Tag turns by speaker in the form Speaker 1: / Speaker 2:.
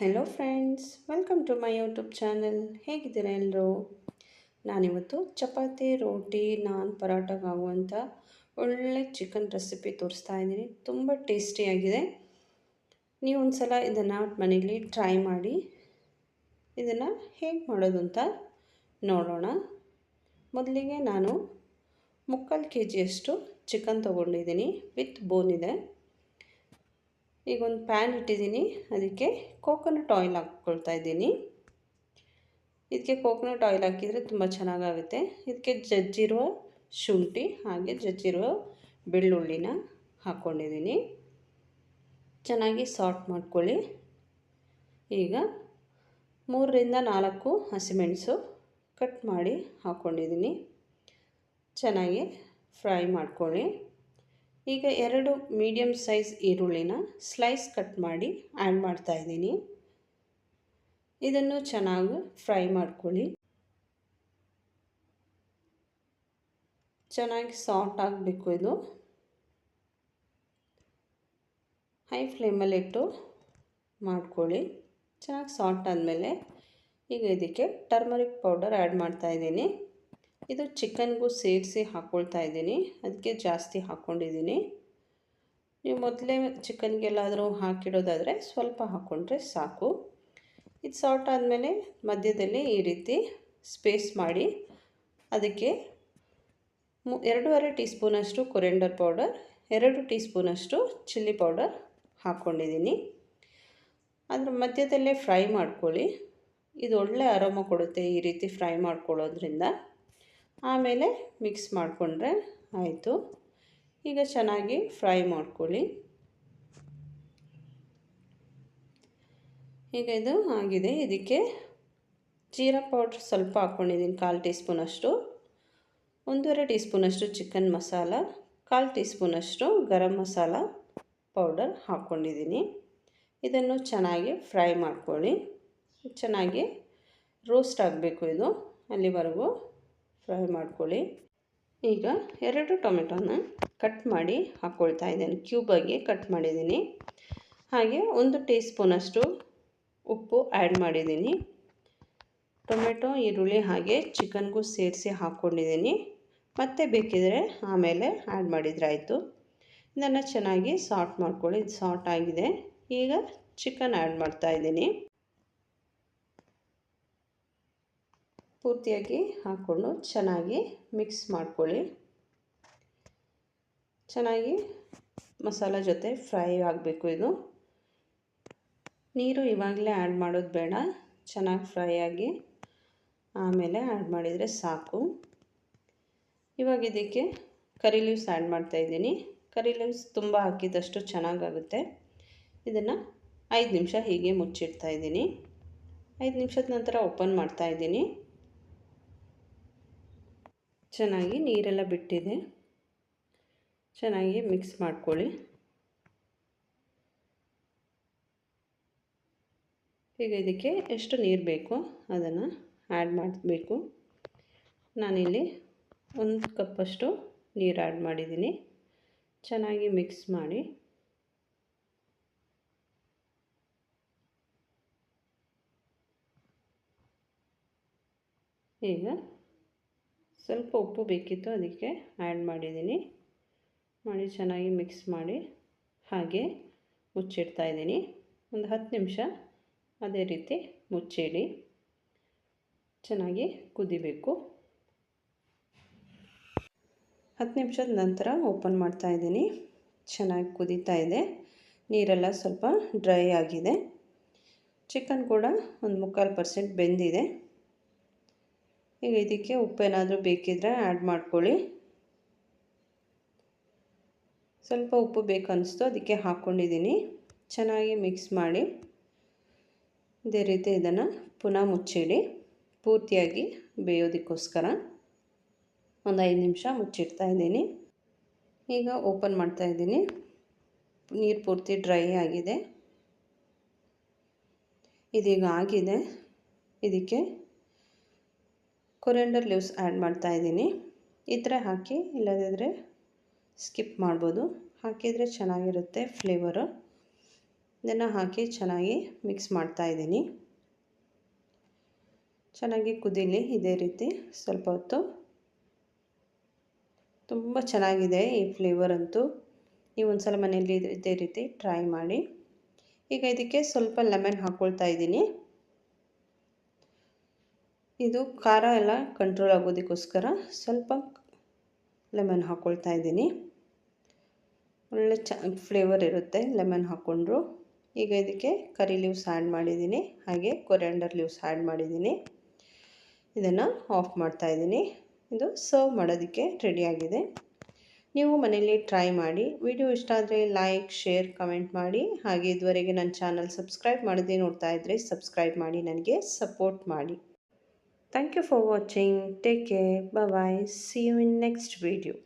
Speaker 1: Hello friends welcome to my YouTube channel ಹೇಗಿದ್ದೀರಾ ಎಲ್ಲರೂ ನಾನಿವತ್ತು ಚಪಾತಿ, ರೋಟಿ, ನಾನ್ ಪರಾಟಕ್ಕಾಗುವಂಥ ಒಳ್ಳೆ ಚಿಕನ್ ರೆಸಿಪಿ ತೋರಿಸ್ತಾ ಇದ್ದೀನಿ. ತುಂಬ ಟೇಸ್ಟಿಯಾಗಿದೆ ನೀವು ಒಂದು ಸಲ ಇದನ್ನು ಮನೇಲಿ ಟ್ರೈ ಮಾಡಿ ಇದನ್ನು ಹೇಗೆ ಮಾಡೋದು ಅಂತ ನೋಡೋಣ. ಮೊದಲಿಗೆ ನಾನು ಮುಕ್ಕಾಲು ಕೆ ಜಿಯಷ್ಟು ಚಿಕನ್ ತೊಗೊಂಡಿದ್ದೀನಿ. ವಿತ್ ಬೋನ್ ಇದೆ. ಈಗ ಒಂದು ಪ್ಯಾನ್ ಇಟ್ಟಿದ್ದೀನಿ. ಅದಕ್ಕೆ ಕೋಕೋನಟ್ ಆಯಿಲ್ ಹಾಕ್ಕೊಳ್ತಾ ಇದ್ದೀನಿ. ಇದಕ್ಕೆ ಕೋಕೋನಟ್ ಆಯಿಲ್ ಹಾಕಿದರೆ ತುಂಬ ಚೆನ್ನಾಗಾಗುತ್ತೆ. ಇದಕ್ಕೆ ಜಜ್ಜಿರುವ ಶುಂಠಿ ಹಾಗೆ ಜಜ್ಜಿರುವ ಬೆಳ್ಳುಳ್ಳಿನ ಹಾಕ್ಕೊಂಡಿದ್ದೀನಿ. ಚೆನ್ನಾಗಿ ಸಾಟ್ ಮಾಡ್ಕೊಳ್ಳಿ. ಈಗ ಮೂರರಿಂದ ನಾಲ್ಕು ಹಸಿಮೆಣಸು ಕಟ್ ಮಾಡಿ ಹಾಕ್ಕೊಂಡಿದ್ದೀನಿ. ಚೆನ್ನಾಗಿ ಫ್ರೈ ಮಾಡ್ಕೊಳ್ಳಿ. ಈಗ ಎರಡು ಮೀಡಿಯಮ್ ಸೈಜ್ ಈರುಳ್ಳಿನ ಸ್ಲೈಸ್ ಕಟ್ ಮಾಡಿ ಆ್ಯಡ್ ಮಾಡ್ತಾಯಿದ್ದೀನಿ ಇದನ್ನು ಚೆನ್ನಾಗಿ ಫ್ರೈ ಮಾಡ್ಕೊಳ್ಳಿ. ಚೆನ್ನಾಗಿ ಸಾಫ್ಟ್ ಆಗಬೇಕು ಇದು. ಹೈ ಫ್ಲೇಮಲ್ಲಿಟ್ಟು ಮಾಡ್ಕೊಳ್ಳಿ. ಚೆನ್ನಾಗಿ ಸಾಫ್ಟ್ ಆದಮೇಲೆ ಈಗ ಇದಕ್ಕೆ ಟರ್ಮರಿಕ್ ಪೌಡರ್ ಆ್ಯಡ್ ಮಾಡ್ತಾಯಿದ್ದೀನಿ ಇದು ಚಿಕನ್ಗೂ ಸೇರಿಸಿ ಹಾಕ್ಕೊಳ್ತಾ ಇದ್ದೀನಿ. ಅದಕ್ಕೆ ಜಾಸ್ತಿ ಹಾಕ್ಕೊಂಡಿದ್ದೀನಿ ನೀವು ಮೊದಲೇ ಚಿಕನ್ಗೆಲ್ಲಾದರೂ ಹಾಕಿಡೋದಾದರೆ ಸ್ವಲ್ಪ ಹಾಕ್ಕೊಂಡ್ರೆ ಸಾಕು. ಇದು ಸಾಲ್ಟ್ ಆದಮೇಲೆ ಮಧ್ಯದಲ್ಲಿ ಈ ರೀತಿ ಸ್ಪೇಸ್ ಮಾಡಿ ಅದಕ್ಕೆ ಎರಡೂವರೆ ಟೀ ಸ್ಪೂನಷ್ಟು ಕೊರೆಂಡರ್ ಪೌಡರ್, ಎರಡು ಟೀ ಸ್ಪೂನಷ್ಟು ಚಿಲ್ಲಿ ಪೌಡರ್ ಹಾಕ್ಕೊಂಡಿದ್ದೀನಿ ಅದರ ಮಧ್ಯದಲ್ಲೇ ಫ್ರೈ ಮಾಡ್ಕೊಳ್ಳಿ. ಇದು ಒಳ್ಳೆ ಆರಾಮ ಕೊಡುತ್ತೆ ಈ ರೀತಿ ಫ್ರೈ ಮಾಡ್ಕೊಳ್ಳೋದ್ರಿಂದ. ಆಮೇಲೆ ಮಿಕ್ಸ್ ಮಾಡಿಕೊಂಡ್ರೆ ಆಯಿತು. ಈಗ ಚೆನ್ನಾಗಿ ಫ್ರೈ ಮಾಡ್ಕೊಳ್ಳಿ. ಈಗ ಇದು ಆಗಿದೆ. ಇದಕ್ಕೆ ಜೀರಾ ಪೌಡ್ರ್ ಸ್ವಲ್ಪ ಹಾಕ್ಕೊಂಡಿದ್ದೀನಿ, ಕಾಲು ಟೀ ಸ್ಪೂನಷ್ಟು ಒಂದೂವರೆ ಟೀ ಸ್ಪೂನಷ್ಟು ಚಿಕನ್ ಮಸಾಲ, ಕಾಲು ಟೀ ಸ್ಪೂನಷ್ಟು ಗರಂ ಮಸಾಲ ಪೌಡರ್ ಹಾಕ್ಕೊಂಡಿದ್ದೀನಿ. ಇದನ್ನು ಚೆನ್ನಾಗಿ ಫ್ರೈ ಮಾಡ್ಕೊಳ್ಳಿ. ಚೆನ್ನಾಗಿ ರೋಸ್ಟ್ ಆಗಬೇಕು ಇದು ಅಲ್ಲಿವರೆಗೂ. ಫ್ರೈ ಮಾಡ್ಕೊಳ್ಳಿ. ಈಗ ಎರಡು ಟೊಮೆಟೊನ ಕಟ್ ಮಾಡಿ ಹಾಕ್ಕೊಳ್ತಾ ಇದ್ದೇನೆ. ಕ್ಯೂಬಾಗಿ ಕಟ್ ಮಾಡಿದ್ದೀನಿ. ಹಾಗೆ ಒಂದು ಟೀ ಸ್ಪೂನಷ್ಟು ಉಪ್ಪು ಆ್ಯಡ್ ಮಾಡಿದ್ದೀನಿ. ಟೊಮೆಟೊ, ಈರುಳ್ಳಿ ಹಾಗೆ ಚಿಕನ್ಗೂ ಸೇರಿಸಿ ಹಾಕ್ಕೊಂಡಿದ್ದೀನಿ. ಮತ್ತೆ ಬೇಕಿದ್ರೆ ಆಮೇಲೆ ಆ್ಯಡ್ ಮಾಡಿದ್ರಾಯಿತು ಇದನ್ನು ಚೆನ್ನಾಗಿ ಸಾಟ್ ಮಾಡ್ಕೊಳ್ಳಿ. ಇದು ಸಾಟ್ ಆಗಿದೆ. ಈಗ ಚಿಕನ್ ಆ್ಯಡ್ ಮಾಡ್ತಾಯಿದ್ದೀನಿ ಪೂರ್ತಿಯಾಗಿ ಹಾಕ್ಕೊಂಡು ಚೆನ್ನಾಗಿ ಮಿಕ್ಸ್ ಮಾಡ್ಕೊಳ್ಳಿ. ಚೆನ್ನಾಗಿ ಮಸಾಲ ಜೊತೆ ಫ್ರೈ ಆಗಬೇಕು ಇದು. ನೀರು ಇವಾಗಲೇ ಆ್ಯಡ್ ಮಾಡೋದು ಬೇಡ. ಚೆನ್ನಾಗಿ ಫ್ರೈ ಆಗಿ ಆಮೇಲೆ ಆ್ಯಡ್ ಮಾಡಿದರೆ ಸಾಕು. ಇವಾಗ ಇದಕ್ಕೆ ಕರಿ ಲೀವ್ಸ್ ಆ್ಯಡ್ ಮಾಡ್ತಾಯಿದ್ದೀನಿ ಕರಿ ಲೀವ್ಸ್ ತುಂಬ ಹಾಕಿದಷ್ಟು ಚೆನ್ನಾಗಾಗುತ್ತೆ. ಇದನ್ನು ಐದು ನಿಮಿಷ ಹೀಗೆ ಮುಚ್ಚಿಡ್ತಾ ಇದ್ದೀನಿ. ಐದು ನಿಮಿಷದ ನಂತರ ಓಪನ್ ಮಾಡ್ತಾಯಿದ್ದೀನಿ ಚೆನ್ನಾಗಿ ನೀರೆಲ್ಲ ಬಿಟ್ಟಿದೆ. ಚೆನ್ನಾಗಿ ಮಿಕ್ಸ್ ಮಾಡ್ಕೊಳ್ಳಿ. ಈಗ ಇದಕ್ಕೆ ಎಷ್ಟು ನೀರು ಬೇಕೋ ಅದನ್ನು ಆ್ಯಡ್ ಮಾಡಬೇಕು. ನಾನಿಲ್ಲಿ ಒಂದು ಕಪ್ಪಷ್ಟು ನೀರು ಆ್ಯಡ್ ಮಾಡಿದ್ದೀನಿ. ಚೆನ್ನಾಗಿ ಮಿಕ್ಸ್ ಮಾಡಿ. ಈಗ ಸ್ವಲ್ಪ ಉಪ್ಪು ಬೇಕಿತ್ತು ಅದಕ್ಕೆ ಆ್ಯಡ್ ಮಾಡಿದ್ದೀನಿ. ಮಾಡಿ ಚೆನ್ನಾಗಿ ಮಿಕ್ಸ್ ಮಾಡಿ ಹಾಗೆ ಮುಚ್ಚಿಡ್ತಾ ಇದ್ದೀನಿ. ಒಂದು ಹತ್ತು ನಿಮಿಷ ಅದೇ ರೀತಿ ಮುಚ್ಚಿಡಿ. ಚೆನ್ನಾಗಿ ಕುದಿಬೇಕು. ಹತ್ತು ನಿಮಿಷದ ನಂತರ ಓಪನ್ ಮಾಡ್ತಾ ಇದ್ದೀನಿ. ಚೆನ್ನಾಗಿ ಕುದೀತಾ ಇದೆ. ನೀರೆಲ್ಲ ಸ್ವಲ್ಪ ಡ್ರೈ ಆಗಿದೆ. ಚಿಕನ್ ಕೂಡ ಒಂದು ಮುಕ್ಕಾಲು ಪರ್ಸೆಂಟ್ ಬೆಂದಿದೆ. ಈಗ ಇದಕ್ಕೆ ಉಪ್ಪೇನಾದರೂ ಬೇಕಿದ್ರೆ ಆ್ಯಡ್ ಮಾಡ್ಕೊಳ್ಳಿ. ಸ್ವಲ್ಪ ಉಪ್ಪು ಬೇಕು ಅನ್ನಿಸ್ತು ಅದಕ್ಕೆ ಹಾಕ್ಕೊಂಡಿದ್ದೀನಿ. ಚೆನ್ನಾಗಿ ಮಿಕ್ಸ್ ಮಾಡಿ. ಇದೇ ರೀತಿ ಇದನ್ನು ಪುನಃ ಮುಚ್ಚಿಡಿ. ಪೂರ್ತಿಯಾಗಿ ಬೇಯೋದಕ್ಕೋಸ್ಕರ ಒಂದು ಐದು ನಿಮಿಷ ಮುಚ್ಚಿಡ್ತಾ ಇದ್ದೀನಿ. ಈಗ ಓಪನ್ ಮಾಡ್ತಾ ಇದ್ದೀನಿ. ನೀರು ಪೂರ್ತಿ ಡ್ರೈ ಆಗಿದೆ. ಇದೀಗ ಆಗಿದೆ. ಇದಕ್ಕೆ ಕೊರಿಯಂಡರ್ ಲೀವ್ಸ್ ಆ್ಯಡ್ ಮಾಡ್ತಾ ಇದ್ದೀನಿ. ಥರ ಹಾಕಿ ಇಲ್ಲದಿದ್ದರೆ ಸ್ಕಿಪ್ ಮಾಡ್ಬೋದು. ಹಾಕಿದರೆ ಚೆನ್ನಾಗಿರುತ್ತೆ ಫ್ಲೇವರು ಇದನ್ನು ಹಾಕಿ ಚೆನ್ನಾಗಿ ಮಿಕ್ಸ್ ಮಾಡ್ತಾ ಇದ್ದೀನಿ. ಚೆನ್ನಾಗಿ ಕುದೀಲಿ, ಇದೇ ರೀತಿ ಸ್ವಲ್ಪ ಹೊತ್ತು. ತುಂಬ ಚೆನ್ನಾಗಿದೆ ಈ ಫ್ಲೇವರ್ ಅಂತೂ. ನೀವು ಒಂದು ಸಲ ಮನೆಯಲ್ಲಿ ಇದೇ ರೀತಿ ಟ್ರೈ ಮಾಡಿ. ಈಗ ಇದಕ್ಕೆ ಸ್ವಲ್ಪ ಲೆಮನ್ ಹಾಕ್ಕೊಳ್ತಾ ಇದ್ದೀನಿ. ಇದು ಖಾರ ಎಲ್ಲ ಕಂಟ್ರೋಲ್ ಆಗೋದಕ್ಕೋಸ್ಕರ ಸ್ವಲ್ಪ ಲೆಮನ್ ಹಾಕ್ಕೊಳ್ತಾ ಇದ್ದೀನಿ. ಒಳ್ಳೆ ಚ ಫ್ಲೇವರ್ ಇರುತ್ತೆ ಲೆಮನ್ ಹಾಕ್ಕೊಂಡ್ರು ಈಗ ಇದಕ್ಕೆ ಕರಿ ಲೀವ್ಸ್ ಆ್ಯಡ್ ಮಾಡಿದ್ದೀನಿ, ಹಾಗೆ ಕೊರಿಯಾಂಡರ್ ಲೀವ್ಸ್ ಆ್ಯಡ್ ಮಾಡಿದ್ದೀನಿ. ಇದನ್ನು ಆಫ್ ಮಾಡ್ತಾ ಇದ್ದೀನಿ. ಇದು ಸರ್ವ್ ಮಾಡೋದಕ್ಕೆ ರೆಡಿಯಾಗಿದೆ ನೀವು ಮನೇಲಿ ಟ್ರೈ ಮಾಡಿ ವಿಡಿಯೋ ಇಷ್ಟ ಆದರೆ ಲೈಕ್ ಶೇರ್ ಕಮೆಂಟ್ ಮಾಡಿ. ಹಾಗೆ ಇದುವರೆಗೆ ನನ್ನ ಚಾನಲ್ ಸಬ್ಸ್ಕ್ರೈಬ್ ಮಾಡದೆ ನೋಡ್ತಾ ಇದ್ದರೆ ಸಬ್ಸ್ಕ್ರೈಬ್ ಮಾಡಿ, ನನಗೆ ಸಪೋರ್ಟ್ ಮಾಡಿ. Thank you for watching. Take care. Bye bye. See you in next video.